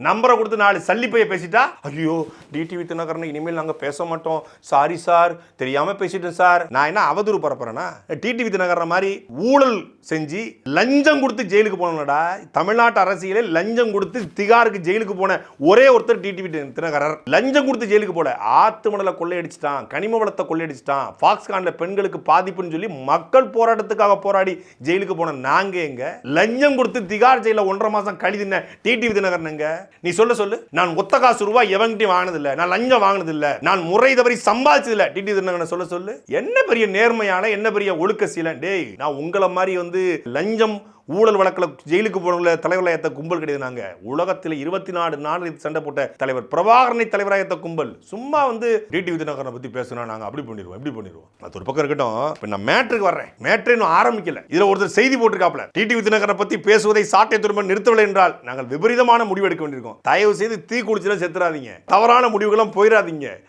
நம்பரை கொடுத்து நாலு சல்லிப்பையை பேசிட்டா? ஐயோ டிடிவி தினகரன் இனிமேல் நாங்கள் பேச மாட்டோம். சாரி சார் தெரியாமல் பேசிட்டேன் சார் நான் என்ன அவதூறு பரப்புறேன்னா டிடிவி தினகரன் மாதிரி ஊழல் செஞ்சு லஞ்சம் கொடுத்து ஜெயிலுக்கு போனடா தமிழ்நாட்டு அரசியலே லஞ்சம் கொடுத்து திகாருக்கு ஜெயிலுக்கு போன ஒரே ஒருத்தர் டிடிவி தினகரர். லஞ்சம் கொடுத்து ஜெயிலுக்கு போல. ஆத்து மணலை கொள்ளையடிச்சிட்டான் கனிம வளத்தை கொள்ளையடிச்சிட்டான் ஃபாக்ஸ்கான்ல பெண்களுக்கு பாதிப்புன்னு சொல்லி மக்கள் போராட்டத்துக்காக போராடி ஜெயிலுக்கு போன நாங்க எங்க? லஞ்சம் கொடுத்து திகார் ஜெயில ஒன்றரை மாசம் கழிதின டிடிவி தினகரன் நீ சொல்ல சொல்லு. நான் ஒத்த காசு ரூபாய் எவன்கிட்டயும் வாங்கினது நான் லஞ்சம் வாங்கினது நான் முறை தவறி சம்பாதிச்சது டிடி டிடிவி தினகரன் சொல்ல சொல்லு. என்ன பெரிய நேர்மையான என்ன பெரிய ஒழுக்க சீலன்? டேய் நான் உங்களை மாதிரி வந்து லஞ்சம் ஊழல் வழக்கில் ஜெயிலுக்கு போனவங்கள தலைவராக ஏற்ற கும்பல் கிடையாது நாங்க உலகத்தில் இருபத்தி நாலு நாடு சண்டை போட்ட தலைவர். பிரபாகரனை தலைவராக ஏற்ற கும்பல். சும்மா வந்து டிடிவி தினகரனை பத்தி பேசுனா நாங்க அப்படி பண்ணிடுவோம் இப்படி பண்ணிடுவோம். அது ஒரு பக்கம் இருக்கட்டும். இப்போ நான் மேட்ருக்கு வர்றேன். மேட்ரு இன்னும் ஆரம்பிக்கல. இதுல ஒருத்தர் செய்தி போட்டிருக்காப்ல டிடி தினகரனை பத்தி பேசுவதை சாட்டை திரும்ப நிறுத்தவில்லை என்றால் நாங்கள் விபரீதமான முடிவு எடுக்க வேண்டியிருக்கோம். தயவு செய்து தீ குடிச்சுலாம் செத்துறாதீங்க. தவறான முடிவுகளும் போயிடாதீங்க